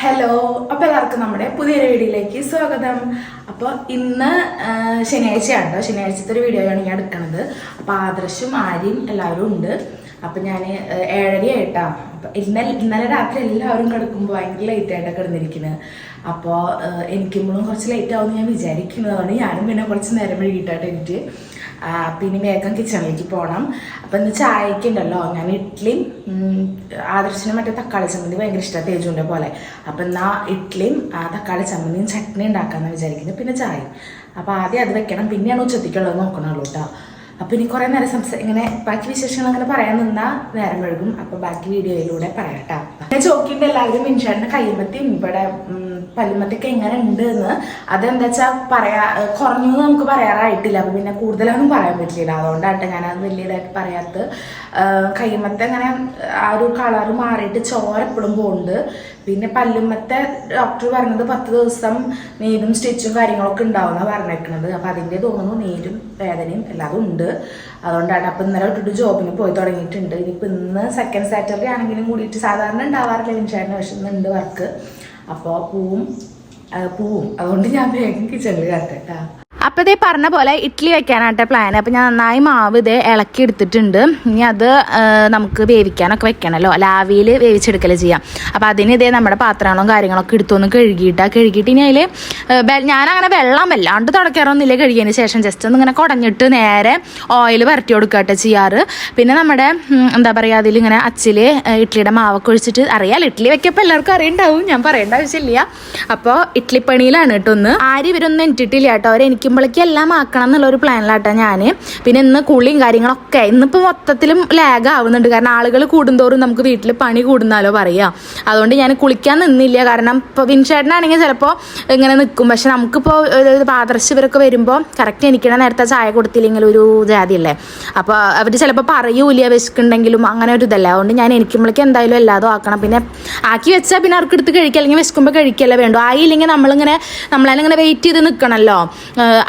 Hello അപ്പോൾ എല്ലാവർക്കും നമ്മുടെ പുതിയൊരു വീഡിയോയിലേക്ക് സ്വാഗതം. അപ്പോൾ ഇന്ന് ശനിയാഴ്ചയാണ് ശനിയാഴ്ചത്തെ ഒരു വീഡിയോ ആണ് ഞാൻ എടുക്കുന്നത്. അപ്പോൾ ആദർശും ആര്യയും എല്ലാവരും ഉണ്ട്. അപ്പോൾ ഞാൻ ഏഴര ആയിട്ടാ അപ്പോൾ ഇന്നലെ ഇന്നലെ രാത്രി എല്ലാവരും കിടക്കുമ്പോൾ ഭയങ്കര ലേറ്റ് ആയിട്ടാണ് കിടന്നിരിക്കുന്നത് അപ്പോൾ എനിക്കുമ്പോഴും കുറച്ച് ലേറ്റ് ആവുമെന്ന് ഞാൻ വിചാരിക്കുന്നതാണ്. ഞാനും പിന്നെ കുറച്ച് നേരം വൈകിട്ടായിട്ട് എനിക്ക്. പിന്നെ വേഗം കിച്ചണിലേക്ക് പോകണം അപ്പം ഇന്ന് ചായക്ക് ഉണ്ടല്ലോ. ഞാൻ ഇഡ്ഡലിയും ആദർശനും മറ്റേ തക്കാളി ചമ്മന്തി ഭയങ്കര ഇഷ്ടമാണ് തേജുവിന്റെ പോലെ. അപ്പം എന്നാൽ ഇഡ്ഡലിയും തക്കാളി ചമ്മന്തിയും ചട്നി ഉണ്ടാക്കാമെന്ന് വിചാരിക്കുന്നത് പിന്നെ ചായയും. അപ്പോൾ ആദ്യം അത് വെക്കണം. പിന്നെയാണ് ഉച്ചത്തേക്കുള്ളത് നോക്കണുള്ളൂ കേട്ടോ അപ്പോൾ ഇനി കുറേ നേരം സംസാ ഇങ്ങനെ ബാക്കി വിശേഷങ്ങൾ അങ്ങനെ പറയാൻ നിന്നാൽ നേരം വഴുകും അപ്പൊ ബാക്കി വീഡിയോയിലൂടെ പറയാം ഞാൻ ചോക്കിന്റെ എല്ലാവരും മിൻഷാടിന്റെ കയ്യുമ്പത്തിയും ഇവിടെ പല്ലുമത്തൊക്കെ എങ്ങനെ ഉണ്ട് എന്ന് അതെന്താ വെച്ചാൽ പറയാ കുറഞ്ഞു നമുക്ക് പറയാറായിട്ടില്ല. അപ്പൊ പിന്നെ കൂടുതലൊന്നും പറയാൻ പറ്റില്ല. അതുകൊണ്ടാട്ടെ ഞാനത് വലിയതായിട്ട് പറയാത്ത കയ്യുമത്തെ അങ്ങനെ ആ ഒരു കളറ് മാറിയിട്ട് ചോര എപ്പോഴും പോകുന്നുണ്ട് പിന്നെ പല്ലുമ്മത്തെ ഡോക്ടർ പറഞ്ഞത് പത്ത് ദിവസം നീരും സ്റ്റിച്ചും കാര്യങ്ങളൊക്കെ ഉണ്ടാവുമെന്നാണ് പറഞ്ഞേക്കണത്. അപ്പം അതിന്റെ തോന്നുന്നു നീരും വേദനയും എല്ലാം ഉണ്ട്. അതുകൊണ്ടാണ്. അപ്പം ഇന്നലെ തൊട്ടിട്ട് ജോബിന് പോയി തുടങ്ങിയിട്ടുണ്ട്. ഇനിയിപ്പോൾ ഇന്ന് സെക്കൻഡ് സാറ്റർഡേ ആണെങ്കിലും കൂടിയിട്ട് സാധാരണ ഉണ്ടാവാറില്ല വിൻഷാടിന് പക്ഷെ ഇന്നുണ്ട് വർക്ക് അപ്പോൾ പൂവും പൂവും. അതുകൊണ്ട് ഞാൻ വേഗം കിച്ചണിൽ കയറട്ടെ അപ്പോൾ ഇതേ പറഞ്ഞ പോലെ ഇഡ്ഡലി വെക്കാനായിട്ട് പ്ലാൻ അപ്പോൾ ഞാൻ നന്നായി മാവ് ഇതേ ഇളക്കി എടുത്തിട്ടുണ്ട്. ഇനി അത് നമുക്ക് വേവിക്കാനൊക്കെ വെക്കണമല്ലോ ലാവിയിൽ വേവിച്ചെടുക്കൽ ചെയ്യാം. അപ്പോൾ അതിന് ഇതേ നമ്മുടെ പാത്രങ്ങളും കാര്യങ്ങളൊക്കെ എടുത്തൊന്ന് കഴുകിയിട്ടാ. കഴുകിയിട്ട് ഇനി അതിൽ ഞാനങ്ങനെ വെള്ളം വല്ലാണ്ട് തുടക്കാറൊന്നുമില്ല കഴുകിയതിന് ശേഷം. ജസ്റ്റ് ഒന്ന് ഇങ്ങനെ കുടഞ്ഞിട്ട് നേരെ ഓയിൽ വരട്ടി കൊടുക്കട്ടെ ചെയ്യാറ്. പിന്നെ നമ്മുടെ എന്താ പറയുക അതിലിങ്ങനെ അച്ചിൽ ഇഡ്ഡലിയുടെ മാവൊക്കെ ഒഴിച്ചിട്ട് അറിയാലോ ഇഡ്ഡലി വെക്കപ്പോൾ എല്ലാവർക്കും അറിയണ്ടാവും. ഞാൻ പറയേണ്ട ആവശ്യമില്ല. അപ്പോൾ ഇഡ്ഡലി പണിയിലാണ് കേട്ടോ ഒന്ന് ആരും ഇവരൊന്നും എനിട്ടിട്ടില്ല കേട്ടോ. അവർ എനിക്കുമ്പോഴേക്കും എല്ലാം ആക്കണം എന്നുള്ള ഒരു പ്ലാനിലാട്ടോ ഞാൻ പിന്നെ ഇന്ന് കുളിയും കാര്യങ്ങളൊക്കെ ഇന്നിപ്പോൾ മൊത്തത്തിലും ലാഗ് ആവുന്നുണ്ട്. കാരണം ആളുകൾ കൂടുന്തോറും നമുക്ക് വീട്ടിൽ പണി കൂടുന്നാലോ പറയാം. അതുകൊണ്ട് ഞാൻ കുളിക്കാൻ നിന്നില്ല. കാരണം ഇപ്പോൾ വിൻഷേട്ടനാണെങ്കിൽ ചിലപ്പോൾ ഇങ്ങനെ നിൽക്കും പക്ഷെ നമുക്കിപ്പോൾ പാദർശ് ഇവരൊക്കെ വരുമ്പോൾ കറക്റ്റ് എനിക്കണ നേരത്തെ ചായ കൊടുത്തില്ലെങ്കിൽ ഒരു ജാതിയല്ലേ. അപ്പോൾ അവർ ചിലപ്പോൾ പറയൂല വിശക്കുണ്ടെങ്കിലും അങ്ങനെ ഒരു ഇതല്ല. അതുകൊണ്ട് ഞാൻ എനിക്കുമ്പോഴേക്കും എന്തായാലും എല്ലാതും ആക്കണം. പിന്നെ ആക്കി വെച്ചാൽ പിന്നെ അവർക്ക് എടുത്ത് കഴിക്കുക അല്ലെങ്കിൽ വിശക്കുമ്പോൾ കഴിക്കല്ലേ വേണ്ടു. ആയില്ലെങ്കിൽ നമ്മളിങ്ങനെ നമ്മളതിനിങ്ങനെ വെയിറ്റ് ചെയ്ത് നിൽക്കണമല്ലോ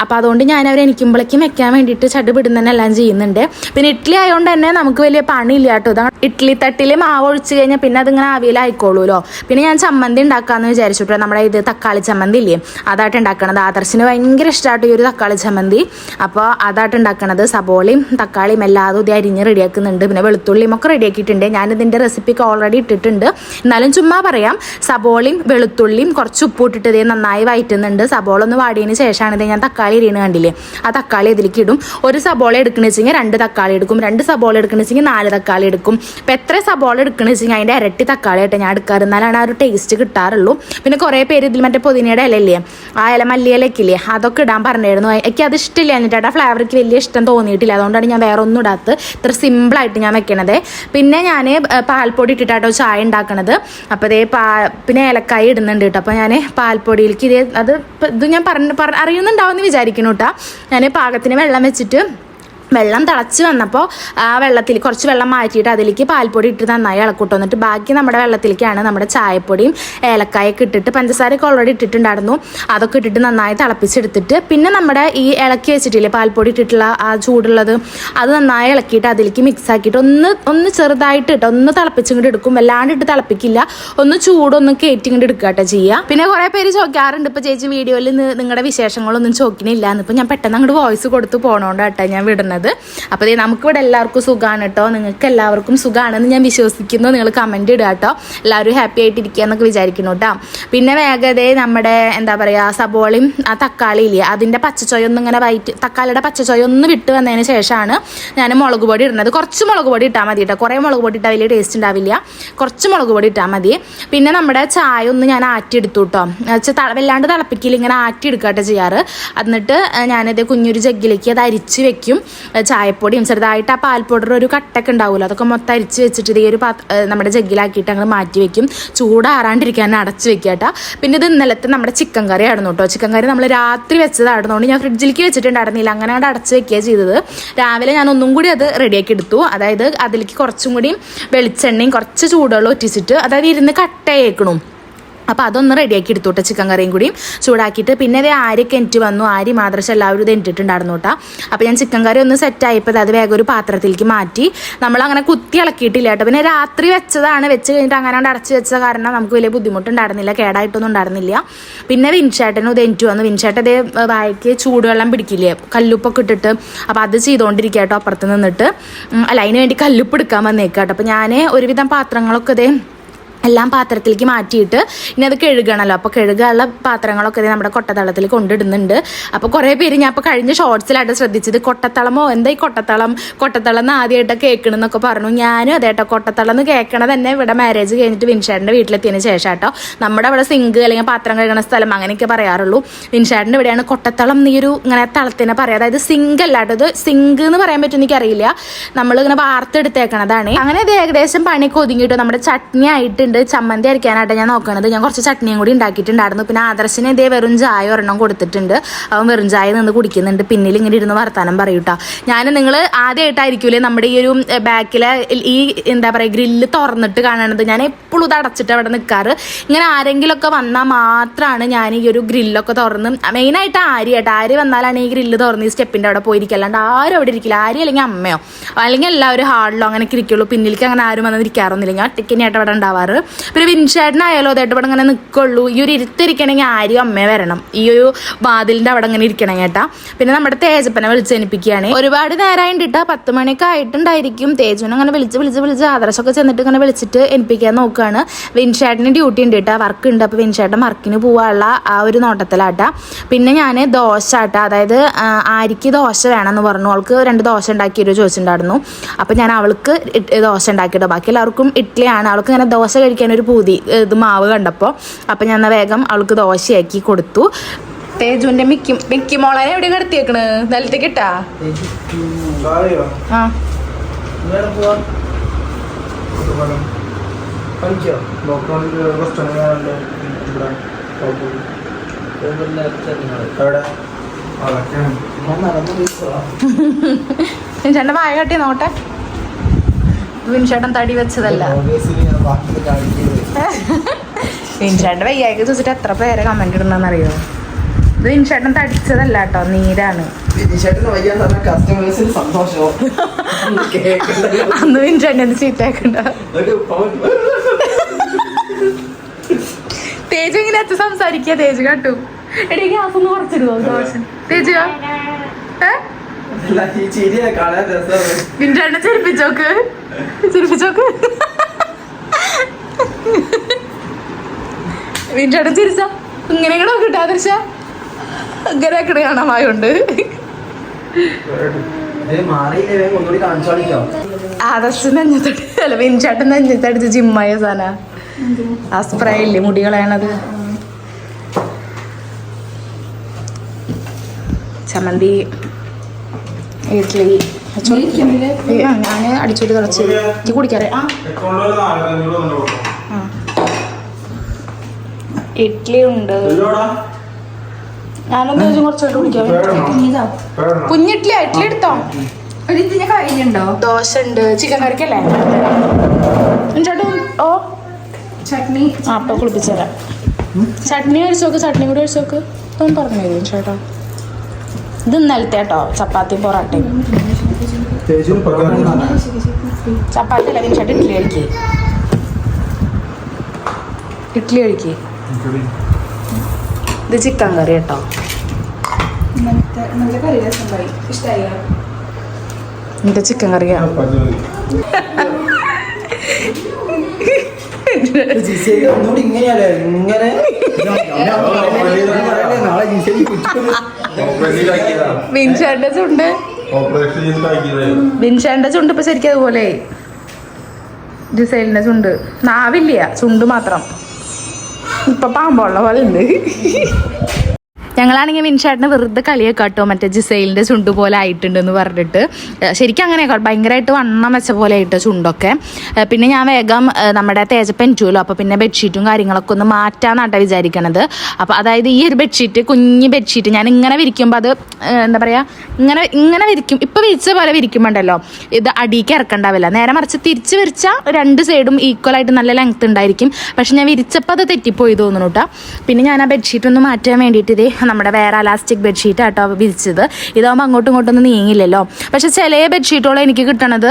അപ്പോൾ അതുകൊണ്ട് ഞാൻ അവർ എനിക്കുമ്പോഴേക്കും വെക്കാൻ വേണ്ടിയിട്ട് ചടുപിടുന്ന തന്നെ എല്ലാം ചെയ്യുന്നുണ്ട്. പിന്നെ ഇഡ്ഡലി ആയതുകൊണ്ട് തന്നെ നമുക്ക് വലിയ പണിയില്ല കേട്ടോ. ഇതാണ് ഇഡ്ഡലി തട്ടിൽ മാവ് ഒഴിച്ച് കഴിഞ്ഞാൽ പിന്നെ അതിങ്ങനെ ആവിയിലായിക്കോളൂല്ലോ പിന്നെ ഞാൻ ചമ്മന്തി ഉണ്ടാക്കാമെന്ന് വിചാരിച്ചിട്ടോ നമ്മുടെ ഇത് തക്കാളി ചമ്മന്തി ഇല്ലേ? അതായിട്ട് ഉണ്ടാക്കണത്. ആദർശിന് ഭയങ്കര ഇഷ്ടമായിട്ട് ഈ ഒരു തക്കാളി ചമ്മന്തി. അപ്പോൾ അതായിട്ട് ഉണ്ടാക്കണത്. സബോളയും തക്കാളിയും എല്ലാതും ഇത് അരിഞ്ഞ് റെഡിയാക്കുന്നുണ്ട്. പിന്നെ വെളുത്തുള്ളിയും ഒക്കെ റെഡിയാക്കിയിട്ടുണ്ട്. ഞാനിതിന്റെ റെസിപ്പിക്ക് ഓൾറെഡി ഇട്ടിട്ടുണ്ട്. എന്നാലും ചുമ്മാ പറയാം. സബോളയും വെളുത്തുള്ളിയും കുറച്ച് ഉപ്പ് ഇട്ടിട്ട് ഇതേ നന്നായി വയറ്റുന്നുണ്ട്. സബോള ഒന്ന് വാടിയതിന് ശേഷമാണ് ഇത് ഞാൻ തക്കാളി എരിയണ കണ്ടില്ലേ? ആ തക്കാളി അതിലേക്ക് ഇടും. ഒരു സബോള എടുക്കണമെന്ന് വെച്ച് കഴിഞ്ഞാൽ രണ്ട് തക്കാളി എടുക്കും. രണ്ട് സബോള എടുക്കണമെന്ന് വെച്ച് കഴിഞ്ഞാൽ നാല് തക്കാളി എടുക്കും. ഇപ്പം എത്ര സബോള എടുക്കണമെന്ന് വെച്ച് കഴിഞ്ഞാൽ അതിന്റെ ഇരട്ടി തക്കാളി ആയിട്ട് ഞാൻ എടുക്കാറ്. എന്നാലാണ് ആ ഒരു ടേസ്റ്റ് കിട്ടാറുള്ളൂ. പിന്നെ കുറേ പേര് ഇതിൽ മറ്റേ പുതിനയുടെ ഇലയില്ലേ? ആ ഇല മല്ലിയിലൊക്കെ ഇല്ലേ അതൊക്കെ ഇടാൻ പറഞ്ഞിരുന്നു. എനിക്ക് അത് ഇഷ്ടമില്ല എന്നിട്ട്. ആ ഫ്ലേവർക്ക് വലിയ ഇഷ്ടം തോന്നിയിട്ടില്ല. അതുകൊണ്ടാണ് ഞാൻ വേറെ ഒന്നും ഇടാത്തത്. ഇത്ര സിമ്പിളായിട്ട് ഞാൻ വെക്കണത്. പിന്നെ ഞാൻ പാൽപ്പൊടി ഇട്ടിട്ടാട്ടോ ചായ ഉണ്ടാക്കണത് അപ്പോൾ ഇതേ പാ പിന്നെ ഏലക്കായ ഇടുന്നുണ്ട് കേട്ടോ. അപ്പോൾ ഞാൻ പാൽപ്പൊടിയിലേക്ക് ഇതേ അത് ഇത് ഞാൻ പറഞ്ഞ് പറ അറിയുന്നുണ്ടാവുമെന്ന് വിചാരിക്കുന്നു കേട്ടോ ഞാൻ പാകത്തിന് വെള്ളം വെച്ചിട്ട് വെള്ളം തിളച്ച് വന്നപ്പോൾ ആ വെള്ളത്തിൽ കുറച്ച് വെള്ളം മാറ്റിയിട്ട് അതിലേക്ക് പാൽപ്പൊടി ഇട്ട് നന്നായി ഇളക്കൂട്ടോ. എന്നിട്ട് ബാക്കി നമ്മുടെ വെള്ളത്തിലേക്കാണ് നമ്മുടെ ചായപ്പൊടിയും ഏലക്കായൊക്കെ ഇട്ടിട്ട് പഞ്ചസാരയൊക്കെ ഓൾറെഡി ഇട്ടിട്ടുണ്ടായിരുന്നു. അതൊക്കെ ഇട്ടിട്ട് നന്നായി തിളപ്പിച്ചെടുത്തിട്ട് പിന്നെ നമ്മുടെ ഈ ഇളക്കി വെച്ചിട്ടില്ലേ പാൽപ്പൊടി ഇട്ടിട്ടുള്ള ആ ചൂടുള്ളത് അത് നന്നായി ഇളക്കിയിട്ട് അതിലേക്ക് മിക്സ് ആക്കിയിട്ട് ഒന്ന് ഒന്ന് ചെറുതായിട്ട് ഇട്ട് ഒന്ന് തിളപ്പിച്ചിങ്ങോട്ട് എടുക്കും. വല്ലാണ്ട് ഇട്ട് തിളപ്പിക്കില്ല. ഒന്ന് ചൂടൊന്ന് കയറ്റിങ്ങോട്ട് എടുക്കുക കേട്ടോ ചെയ്യുക പിന്നെ കുറേ പേര് ചോദിക്കാറുണ്ട് ഇപ്പോൾ ചേച്ചി വീഡിയോയിൽ നിങ്ങളുടെ വിശേഷങ്ങളൊന്നും ചോദിക്കണില്ല. എന്നിപ്പോൾ ഞാൻ പെട്ടെന്ന് അങ്ങോട്ട് വോയിസ് കൊടുത്ത് പോണോണ്ടാട്ടോ ഞാൻ വിടുന്നത് അപ്പോൾ ദേ നമുക്കിവിടെ എല്ലാവർക്കും സുഖമാണ് കേട്ടോ. നിങ്ങൾക്ക് എല്ലാവർക്കും സുഖമാണെന്ന് ഞാൻ വിശ്വസിക്കുന്നു. നിങ്ങൾ കമന്റ് ഇടുക കേട്ടോ. എല്ലാവരും ഹാപ്പി ആയിട്ട് ഇരിക്കുക എന്നൊക്കെ വിചാരിക്കുന്നു കേട്ടോ. പിന്നെ വേഗതേ നമ്മുടെ എന്താ പറയുക സബോളയും ആ തക്കാളി ഇല്ലേ അതിന്റെ പച്ചച്ചോയ ഒന്നും ഇങ്ങനെ വൈറ്റ് തക്കാളിയുടെ പച്ചച്ചോയ ഒന്ന് വിട്ട് വന്നതിന് ശേഷമാണ് ഞാൻ മുളക് പൊടി ഇടുന്നത്. കുറച്ച് മുളക് പൊടി ഇട്ടാൽ മതി കേട്ടോ. കുറേ മുളക് പൊടി ഇട്ടാൽ വലിയ ടേസ്റ്റ് ഉണ്ടാവില്ല. കുറച്ച് മുളക് പൊടി ഇട്ടാൽ മതി. പിന്നെ നമ്മുടെ ചായ ഒന്ന് ഞാൻ ആറ്റിയെടുത്തു കേട്ടോ. വല്ലാണ്ട് തിളപ്പിക്കില്ല ഇങ്ങനെ ആറ്റി എടുക്കട്ടെ ചെയ്യാറ്. എന്നിട്ട് ഞാനത് കുഞ്ഞൊരു ജഗ്ഗിലേക്ക് അത് അരിച്ച് വെക്കും. ചായപ്പൊടിയും ചെറുതായിട്ട് ആ പൗഡർ ഒരു കട്ടൊക്കെ ഉണ്ടാവുമല്ലോ. അതൊക്കെ മൊത്തം അരിച്ച് വെച്ചിട്ട് ഇത് ഒരു നമ്മുടെ ജഗ്ഗിലാക്കിയിട്ട് അങ്ങ് മാറ്റി വെക്കും. ചൂടാറാണ്ടിരിക്കാൻ അടച്ച് വെക്കുക കേട്ടോ. പിന്നെ ഇത് ഇന്നലത്തെ നമ്മുടെ ചിക്കൻ കറി ആയിരുന്നു കേട്ടോ. ചിക്കൻ കറി നമ്മൾ രാത്രി വെച്ചതായിരുന്നുകൊണ്ട് ഞാൻ ഫ്രിഡ്ജിലേക്ക് വെച്ചിട്ടുണ്ടായിരുന്നില്ല. അങ്ങനെ അവിടെ അടച്ച് വെക്കുക ചെയ്തത്. രാവിലെ ഞാൻ ഒന്നും കൂടി അത് റെഡിയാക്കി എടുത്തു. അതായത് അതിലേക്ക് കുറച്ചും കൂടി വെളിച്ചെണ്ണയും കുറച്ച് ചൂടുവെള്ളം ഒറ്റിച്ചിട്ട് അതായത് ഇരുന്ന് കട്ടയേക്കണം. അപ്പോൾ അതൊന്ന് റെഡിയാക്കി എടുത്തോട്ടെ ചിക്കൻ കറിയും കൂടിയും. ചൂടാക്കിയിട്ട് പിന്നെ അതേ ആരൊക്കെ എനിക്ക് വന്നു ആരി മാദ്രസ എല്ലാവരും ഇത് ഇട്ടിട്ടുണ്ടായിരുന്നു കേട്ടോ അപ്പോൾ ഞാൻ ചിക്കൻ കറി ഒന്ന് സെറ്റ് ആയപ്പോൾ അത് വേഗം ഒരു പാത്രത്തിലേക്ക് മാറ്റി. നമ്മൾ അങ്ങനെ കുത്തി ഇളക്കിയിട്ടില്ല കേട്ടോ പിന്നെ രാത്രി വെച്ചതാണ്. വെച്ച് കഴിഞ്ഞിട്ട് അങ്ങനെ അടച്ച് വെച്ച കാരണം നമുക്ക് വലിയ ബുദ്ധിമുട്ടുണ്ടായിരുന്നില്ല. കേടായിട്ടൊന്നും ഉണ്ടായിരുന്നില്ല. പിന്നെ വിൻചേട്ടനും ഇത് എനിക്ക് വന്നു. വിൻചേട്ടൻ ഇതേ വായിക്ക് ചൂടുവെള്ളം പിടിക്കില്ലേ? കല്ലുപ്പൊക്കെ ഇട്ടിട്ട്. അപ്പോൾ അത് ചെയ്തുകൊണ്ടിരിക്കുക കേട്ടോ അപ്പുറത്ത് നിന്നിട്ട്. അല്ല അതിന് വേണ്ടി കല്ലുപ്പ് എടുക്കാൻ വന്നേക്കാട്ടോ അപ്പോൾ ഞാൻ ഒരുവിധം പാത്രങ്ങളൊക്കെ ഇതേ എല്ലാം പാത്രത്തിലേക്ക് മാറ്റിയിട്ട് ഇനി അത് കഴുകണമല്ലോ അപ്പോൾ കഴുകാനുള്ള പാത്രങ്ങളൊക്കെ നമ്മുടെ കൊട്ടത്തളത്തിൽ കൊണ്ടിടുന്നുണ്ട്. അപ്പോൾ കുറേ പേര് ഞാൻ ഇപ്പോൾ കഴിഞ്ഞ ഷോർട്സിലായിട്ട് ശ്രദ്ധിച്ചത് കൊട്ടത്തളമോ? എന്താ ഈ കൊട്ടത്തളം? കൊട്ടത്തളം എന്ന് ആദ്യമായിട്ട് കേൾക്കണമെന്നൊക്കെ പറഞ്ഞു. ഞാനും അതേട്ടോ കൊട്ടത്തളം എന്ന് കേൾക്കണത് തന്നെ ഇവിടെ മാരേജ് കഴിഞ്ഞിട്ട് വിൻഷാടിന്റെ വീട്ടിലെത്തിയതിന് ശേഷം കേട്ടോ. നമ്മുടെ അവിടെ സിങ്ക് അല്ലെങ്കിൽ പാത്രം കഴുകണ സ്ഥലം അങ്ങനെയൊക്കെ പറയാറുള്ളൂ. വിൻഷാടിന്റെ ഇവിടെയാണ് കൊട്ടത്തളം എന്നീ ഒരു ഇങ്ങനെ തളത്തിനെ പറയാം അതായത് സിങ്ക് അല്ലാട്ടോ ഇത് സിങ്ക് എന്ന് പറയാൻ പറ്റും എനിക്കറിയില്ല. നമ്മളിങ്ങനെ വാർത്തെടുത്തേക്കണതാണ്. അങ്ങനെ ഇത് ഏകദേശം പണി ഒതുങ്ങിയിട്ട്. നമ്മുടെ ചട്നി ആയിട്ടുണ്ട് ചമ്മന്തി അരയ്ക്കാനായിട്ട് ഞാൻ നോക്കണത്. ഞാൻ കുറച്ച് ചട്നിയും കൂടി ഉണ്ടാക്കിയിട്ടുണ്ടായിരുന്നു. പിന്നെ ആദർശിന് ഇതേ വെറും ചായ ഒരെണ്ണം കൊടുത്തിട്ടുണ്ട്. അവൻ വെറും ചായ നിന്ന് കുടിക്കുന്നുണ്ട്. പിന്നിൽ ഇങ്ങനെ ഇരുന്ന് വർത്താനം പറയൂട്ടോ ഞാൻ നിങ്ങൾ ആദ്യമായിട്ടായിരിക്കൂലേ നമ്മുടെ ഈ ഒരു ബാക്കിലെ ഈ എന്താ പറയുക ഗ്രില്ല് തുറന്നിട്ട് കാണണത്? ഞാൻ എപ്പോഴും ഇത് അടച്ചിട്ട് അവിടെ നിൽക്കാറ് ഇങ്ങനെ ആരെങ്കിലുമൊക്കെ വന്നാൽ മാത്രമാണ് ഞാൻ ഈ ഒരു ഗ്രില്ലൊക്കെ തുറന്ന്. മെയിനായിട്ട് ആര്യ കേട്ടോ ആര് വന്നാലാണ് ഈ ഗ്രില്ല് തുറന്ന് ഈ സ്റ്റെപ്പിന്റെ അവിടെ പോയിരിക്കുക അല്ലാണ്ട് ആരും അവിടെ ഇരിക്കില്ല. ആര്യ അല്ലെങ്കിൽ അമ്മയോ? അല്ലെങ്കിൽ എല്ലാവരും ഹാളിലോ അങ്ങനെയൊക്കെ ഇരിക്കുള്ളൂ. പിന്നിലേക്ക് അങ്ങനെ ആരും വന്നിരിക്കാറൊന്നുമില്ല ഞാൻ ഒറ്റയ്ക്ക് തന്നെയായിട്ട് അവിടെ ഉണ്ടാവാറ്. പിന്നെ വിൻഷേട്ടനായാലോ അതായിട്ട് ഇവിടെ ഇങ്ങനെ നിൽക്കുള്ളൂ ഈ ഒരു ഇരുത്തിരിക്കണമെങ്കിൽ ആരും അമ്മയെ വരണം. ഈ ഒരു വാതിലിന്റെ അവിടെ ഇങ്ങനെ ഇരിക്കണം കേട്ടാ. പിന്നെ നമ്മുടെ തേജപ്പനെ വിളിച്ചെനിപ്പിക്കുകയാണ് ഒരുപാട് നേരമായിട്ട് ഇട്ടാ പത്ത് മണിയൊക്കെ ആയിട്ടുണ്ടായിരിക്കും. തേജുവിനെ അങ്ങനെ വിളിച്ച് വിളിച്ച് വിളിച്ച് ആദർശമൊക്കെ ചെന്നിട്ട് ഇങ്ങനെ വിളിച്ചിട്ട് എനിപ്പിക്കാൻ നോക്കുകയാണ് വിൻഷേട്ടന് ഡ്യൂട്ടി ഉണ്ട് കേട്ടോ വർക്ക് ഉണ്ട്. അപ്പോൾ വിൻഷേട്ടൻ വർക്കിന് പോകാനുള്ള ആ ഒരു നോട്ടത്തിലാട്ടാ. പിന്നെ ഞാൻ ദോശ ആട്ടാ അതായത് ആരിക്ക് ദോശ വേണമെന്ന് പറഞ്ഞു. അവൾക്ക് രണ്ട് ദോശ ഉണ്ടാക്കി ഒരു ചോദിച്ചിട്ടുണ്ടായിരുന്നു. അപ്പോൾ ഞാൻ അവൾക്ക് ദോശ ഉണ്ടാക്കിയിട്ടോ. ബാക്കി എല്ലാവർക്കും ഇഡ്ഡലിയാണ്. അവൾക്ക് ഇങ്ങനെ ദോശ കഴിക്കാൻ ഒരു പൂതി ഇത് മാവ് കണ്ടപ്പോൾ അപ്പം ഞാൻ വേഗം അവൾക്ക് ദോശയാക്കി കൊടുത്തു. തേജുവിന്റെ മിക്കി മിക്കി മോളനെ എവിടെ കിടത്തിയേക്കണ് നിലത്തേക്ക് ഇട്ടാ? സാറിയോ ആ. പോയിക്കോളാം വായ കട്ടി നോട്ടെ. വിൻചേട്ടൻ തടി വെച്ചതല്ല. വിൻചേട്ടൻ വയ്യായ്ക്ക് ചോദിച്ചിട്ട് എത്ര പേരെ കമന്റ് ഇടുന്നറിയോ അറിയോ ഇത് വിൻചേട്ടൻ തടിച്ചതല്ല കേട്ടോ നീരാണ്. അന്ന് വിൻചേട്ടൻ ചീത്തയാക്കണ്ട തേജ് ഇങ്ങനെ അച്ഛൻ സംസാരിക്കുക തേജ് കേട്ടു. എടീ ഗ്യാസ് ഒന്ന് കുറച്ചിടുവോ? ദോശ. തേജ് ഏ? അല്ല, ഈ ചിരിയെ കാണാൻ രസമാണ്. ചെരുപ്പിച്ചോക്ക് ചെരുപ്പിച്ചോക്ക് ചിരിച്ച ഇങ്ങനെ കൂടെ നോക്കിട്ടാ ഇങ്ങനെ കാണിച്ചു കാണിക്കാം. ആദർശം നെഞ്ഞത്തടി അല്ല വിൻചേട്ടൻ നെഞ്ഞത്തടിച്ച് ജിമ്മായ സാന ആ സ്പ്രേ ഇല്ലേ മുടി കളയണത് ചമ്മന്തി. ഇഡ്ഡലി ഞാൻ അടിച്ചോട്ട് തിളച്ച് എനിക്ക് കുടിക്കാറേ. ഇഡ്ഡലി ഉണ്ട്. ഞാനൊന്ന് ചോദിച്ചു കുറച്ചായിട്ട് കുടിക്കാം. കുഞ്ഞിഡ്ഡലി ഇഡ്ഡലി എടുത്തോ? കഴിഞ്ഞുണ്ടോ ദോശ ഉണ്ട് ചിക്കൻ കറിക്കല്ലേ? ചേട്ടൻ ഓ. ചട്നി. ആ കുളിപ്പിച്ചു തരാം. ചട്നി കഴിച്ചോക്ക് ചട്നി കൂടി കഴിച്ചോക്ക് ഒന്ന് പറഞ്ഞു തരും ചേട്ടാ? ഇത് ഇന്നലത്തെ കേട്ടോ ചപ്പാത്തി പൊറോട്ടയും ചപ്പാത്തി അല്ല ഇഡ്ലി ഇഡ്ഡലി കഴിക്കേ ഇഡ്ഡലി കഴിക്കേ ഇത് ചിക്കൻ കറി കേട്ടോ എന്റെ ചിക്കൻ കറിയാ ജിസേൽ ഒന്നുകൂടി ഇങ്ങനെയല്ലേ ഇങ്ങനെ നാളെ ബിൻഷാന്റെ ചുണ്ട്. ബിൻഷാന്റെ ചുണ്ട് ഇപ്പൊ ശരിക്കും അതുപോലെ. ഡിസൈലിന്റെ ചുണ്ട്. നാവില്ല ചുണ്ട് മാത്രം. ഇപ്പൊ പാമ്പുള്ള പോലെ ഉണ്ട്. ഞങ്ങളാണെങ്കിൽ മിൻഷാട്ടിന് വെറുതെ കളിയൊക്കെ കേട്ടോ മറ്റേ ജിസൈലിന്റെ ചുണ്ട് പോലെ ആയിട്ടുണ്ടെന്ന് പറഞ്ഞിട്ട്. ശരിക്കും അങ്ങനെ ഭയങ്കരമായിട്ട് വണ്ണം വെച്ച പോലെ ആയിട്ട് ചുണ്ടൊക്കെ. പിന്നെ ഞാൻ വേഗം നമ്മുടെ തേജപ്പൻ ചൂലോ അപ്പോൾ പിന്നെ ബെഡ്ഷീറ്റും കാര്യങ്ങളൊക്കെ ഒന്ന് മാറ്റാന്നാട്ടാ വിചാരിക്കണത്. അപ്പോൾ അതായത് ഈ ഒരു ബെഡ്ഷീറ്റ് കുഞ്ഞ് ബെഡ്ഷീറ്റ് ഞാൻ ഇങ്ങനെ വിരിക്കുമ്പോൾ അത് എന്താ പറയുക ഇങ്ങനെ ഇങ്ങനെ വിരിക്കും. ഇപ്പോൾ വിരിച്ച പോലെ വിരിക്കുമ്പോണ്ടല്ലോ ഇത് അടിക്ക് ഇറക്കണ്ടാവില്ല. നേരെ മറിച്ച് തിരിച്ച് വിരിച്ചാൽ രണ്ട് സൈഡും ഈക്വൽ ആയിട്ട് നല്ല ലെങ്ത് ഉണ്ടായിരിക്കും. പക്ഷെ ഞാൻ വിരിച്ചപ്പോൾ അത് തെറ്റിപ്പോയി തോന്നുന്നു കേട്ടോ പിന്നെ ഞാൻ ആ ബെഡ്ഷീറ്റ് ഒന്ന് മാറ്റാൻ വേണ്ടിയിട്ട് ഇത് നമ്മുടെ വേറെ അലാസ്റ്റിക് ബെഡ്ഷീറ്റ് ആട്ടോ വിരിച്ചത്. ഇതാകുമ്പോൾ അങ്ങോട്ടും ഇങ്ങോട്ടൊന്നും നീങ്ങില്ലല്ലോ. പക്ഷെ ചില ബെഡ്ഷീറ്റുകൾ എനിക്ക് കിട്ടണത്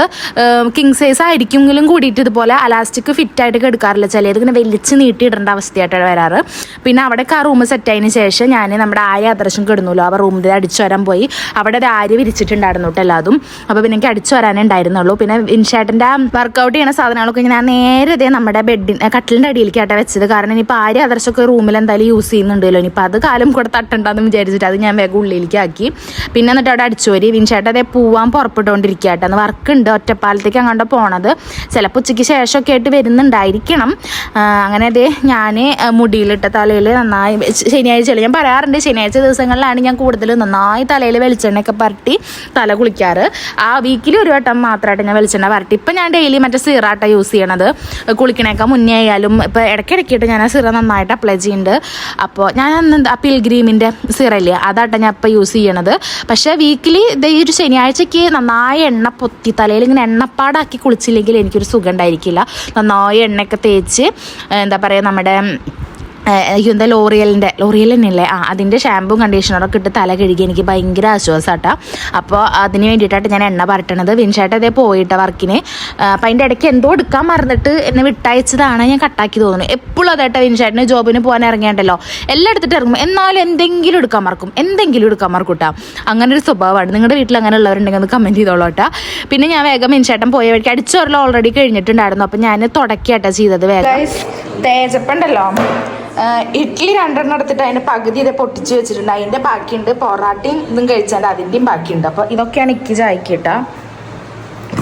കിങ് സൈസ് ആയിരിക്കുമെങ്കിലും കൂടിയിട്ട് ഇതുപോലെ അലാസ്റ്റിക് ഫിറ്റ് ആയിട്ട് എടുക്കാറില്ല ചിലത് ഇങ്ങനെ വലിച്ച് നീട്ടിയിടേണ്ട അവസ്ഥയായിട്ടാണ് വരാറ്. പിന്നെ അവിടെയൊക്കെ ആ റൂം സെറ്റ് ആയതിനു ശേഷം ഞാൻ നമ്മുടെ ആയ അദർശം കിടന്നുല്ലോ ആ റൂമിൽ അടിച്ചു വരാൻ പോയി. അവിടെ ഒരു ആര്യ വിരിച്ചിട്ടുണ്ടായിരുന്നു കേട്ടോ എല്ലാതും. അപ്പോൾ പിന്നെ എനിക്ക് അടിച്ചു വരാനേ ഉണ്ടായിരുന്നുള്ളൂ. പിന്നെ ഇൻഷാട്ടിന്റെ വർക്കൗട്ട് ചെയ്യുന്ന സാധനങ്ങളൊക്കെ ഞാൻ നേരെ ഇതേ നമ്മുടെ ബെഡിൻ കട്ടിലിന്റെ അടിയിലേക്കാട്ടെ വെച്ചത്. കാരണം ഇനിയിപ്പോൾ ആര്യ ആദർശമൊക്കെ റൂമിൽ എന്തായാലും യൂസ് ചെയ്യുന്നുണ്ടല്ലോ. ഇനിയിപ്പോൾ അത് കാലം കൂടെ തട്ടണ്ടെന്ന് വിചാരിച്ചിട്ട് അത് ഞാൻ വേഗം ഉള്ളിലേക്ക് ആക്കി പിന്നെ എന്നിട്ട് അവിടെ അടിച്ചു വരി വിൻചേട്ട അതേ പോവാൻ പുറപ്പെട്ടുകൊണ്ടിരിക്കുകയാട്ടെ അന്ന് വർക്ക് ഉണ്ട് ഒറ്റപ്പാലത്തേക്ക് അങ്ങോട്ട് പോണത്. ചിലപ്പോൾ ഉച്ചയ്ക്ക് ശേഷമൊക്കെ ആയിട്ട് വരുന്നുണ്ടായിരിക്കണം. അങ്ങനെ അതേ ഞാൻ മുടിയിലിട്ട തലയിൽ നന്നായി ശനിയാഴ്ച ഞാൻ പറയാറുണ്ട് ശനിയാഴ്ച ദിവസങ്ങളിലാണ് ഞാൻ കൂടുതൽ നന്നായി തലയിൽ വെളിച്ചെണ്ണയൊക്കെ പരട്ടി തല കുളിക്കാറ്. ആ വീക്കിൽ ഒരു വട്ടം മാത്രമായിട്ട് ഞാൻ വെളിച്ചെണ്ണ പരട്ടി. ഇപ്പം ഞാൻ ഡെയിലി മറ്റേ സിറാട്ട യൂസ് ചെയ്യണത്. കുളിക്കണേക്കാൾ മുന്നേ ആയാലും ഇപ്പോൾ ഇടയ്ക്കിടയ്ക്കിട്ട് ഞാൻ ആ സിറ നന്നായിട്ട് അപ്ലൈ ചെയ്യുന്നുണ്ട്. അപ്പോൾ ഞാൻ അന്ന് ആ പിൽഗ്രീമിന്റെ സിറയില്ലേ അതാട്ടോ ഞാൻ ഇപ്പോൾ യൂസ് ചെയ്യണത്. പക്ഷേ വീക്കിലി ഈ ഒരു ശനിയാഴ്ചയ്ക്ക് നന്നായി എണ്ണ പൊത്തി തലയിൽ ഇങ്ങനെ എണ്ണപ്പാടാക്കി കുളിച്ചില്ലെങ്കിൽ എനിക്കൊരു സുഖം ഉണ്ടായിരിക്കില്ല. നന്നായി എണ്ണയൊക്കെ തേച്ച് എന്താ പറയുക നമ്മുടെ എന്താ ലോറിയലിന്റെ ലോറിയൽ തന്നെയല്ലേ? ആ അതിന്റെ ഷാമ്പും കണ്ടീഷണറൊക്കെ ഇട്ട് തല കഴുകി എനിക്ക് ഭയങ്കര ആശ്വാസമാട്ടാ അപ്പോൾ അതിന് വേണ്ടിയിട്ടാണ് ഞാൻ എണ്ണ പരട്ടണത്. വിൻഷായിട്ട് അതേ പോയിട്ട വർക്കിന്. അപ്പം അതിന്റെ ഇടയ്ക്ക് എന്തോ എടുക്കാൻ മറന്നിട്ട് എന്നെ വിട്ടയച്ചതാണ്. ഞാൻ കട്ടാക്കി തോന്നുന്നു. എപ്പോഴും അതേട്ടോ വിൻഷാട്ടിന് ജോബിന് പോകാൻ ഇറങ്ങിയാണ്ടല്ലോ. എല്ലാം എടുത്തിട്ട് ഇറങ്ങും എന്നാലും എന്തെങ്കിലും എടുക്കാൻ മറക്കും. എന്തെങ്കിലും എടുക്കാൻ മറക്കും കേട്ടോ അങ്ങനെ ഒരു സ്വഭാവമാണ്. നിങ്ങളുടെ വീട്ടിൽ അങ്ങനെ ഉള്ളവരുണ്ടെങ്കിൽ ഒന്ന് കമന്റ് ചെയ്തോളൂ കേട്ടോ. പിന്നെ ഞാൻ വേഗം വിൻഷാട്ടൻ പോയ വഴിക്ക് അടിച്ചോറിൽ ഓൾറെഡി കഴിഞ്ഞിട്ടുണ്ടായിരുന്നു. അപ്പം ഞാൻ തുടക്കിയാട്ടോ ചെയ്തത് വേഗം. തേജപ്പുണ്ടല്ലോ ഇഡ്ഡലി രണ്ടെണ്ണം എടുത്തിട്ട് അതിന്റെ പകുതി ഇത് പൊട്ടിച്ച് വെച്ചിട്ടുണ്ട്. അതിന്റെ ബാക്കിയുണ്ട് പൊറാട്ടയും ഇതും കഴിച്ചാൽ അതിന്റെയും ബാക്കിയുണ്ട്. അപ്പോൾ ഇതൊക്കെയാണ് ഇക്കി ചായക്ക്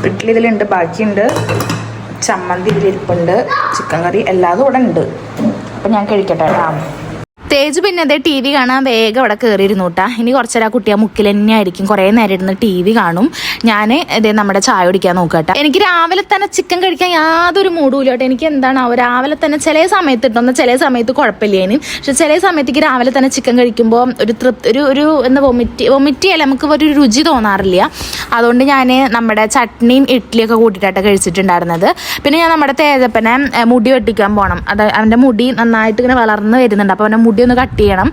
ഇഡ്ഡലി ഇതിലുണ്ട് ബാക്കിയുണ്ട്. ചമ്മന്തി ഇതിലിരിപ്പുണ്ട് ചിക്കൻ കറി എല്ലാതും ഇവിടെ ഉണ്ട് അപ്പം ഞാൻ കഴിക്കട്ടെ കേട്ടോ തേജ് പിന്നെ അതേ ടി വി കാണാൻ വേഗം അവിടെ കയറിയിരുന്നു കേട്ടാ ഇനി കുറച്ചേരം കുട്ടി ആ മുക്കിൽ തന്നെ ആയിരിക്കും. കുറേ നേരം ഇരുന്ന് ടി വി കാണും. ഞാൻ ഇതേ നമ്മുടെ ചായ കുടിക്കാൻ നോക്കട്ടെ എനിക്ക് രാവിലെ തന്നെ ചിക്കൻ കഴിക്കാൻ യാതൊരു മൂടൂല കേട്ടോ എനിക്ക് എന്താണ് രാവിലെ തന്നെ ചില സമയത്ത് ഇട്ടൊന്ന് ചില സമയത്ത് കുഴപ്പമില്ലേനും പക്ഷെ ചില സമയത്തേക്ക് രാവിലെ തന്നെ ചിക്കൻ കഴിക്കുമ്പോൾ ഒരു തൃപ്തി ഒരു ഒരു എന്താ വൊമിറ്റ് വൊമിറ്റ് ചെയ്യാൻ നമുക്ക് ഒരു രുചി തോന്നാറില്ല. അതുകൊണ്ട് ഞാൻ നമ്മുടെ ചട്നിയും ഇഡ്ഡലിയൊക്കെ കൂട്ടിയിട്ടാണ് കഴിച്ചിട്ടുണ്ടായിരുന്നത്. പിന്നെ ഞാൻ നമ്മുടെ തേജപ്പനെ മുടി വെട്ടിക്കാൻ പോകണം അത് അവന്റെ മുടി നന്നായിട്ട് ഇങ്ങനെ വളർന്ന് വരുന്നുണ്ട്. അപ്പോൾ അവന്റെ മുടി ഒന്ന് കട്ട് ചെയ്യണം.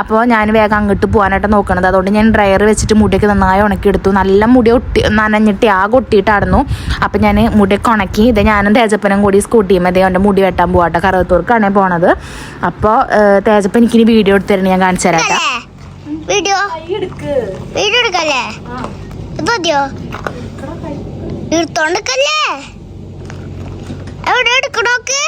അപ്പോൾ ഞാൻ വേഗം അങ്ങോട്ട് പോകാനായിട്ട് നോക്കണത്. അതുകൊണ്ട് ഞാൻ ഡ്രയർ വെച്ചിട്ട് മുടിയൊക്കെ നന്നായി ഉണക്കിയെടുത്തു. നല്ല മുടി ഒട്ടി നനഞ്ഞിട്ട് ആകെ ഒട്ടിയിട്ടായിരുന്നു. അപ്പം ഞാൻ മുടിയൊക്കെ ഉണക്കി ഇത് ഞാനും തേജപ്പനും കൂടി സ്കൂട്ടിയും അതേ അവന്റെ മുടി വെട്ടാൻ പോകട്ടെ കറുവത്തൂർക്കാണ് പോണത്. അപ്പോൾ തേജപ്പൻ എനിക്കിനി വീഡിയോ എടുത്ത് തരണം ഞാൻ കാണിച്ചു തരാം. വീഡിയോ? വീഡിയോ എടുക്കല്ലേ? എവിടെ എടുക്കണോക്ക്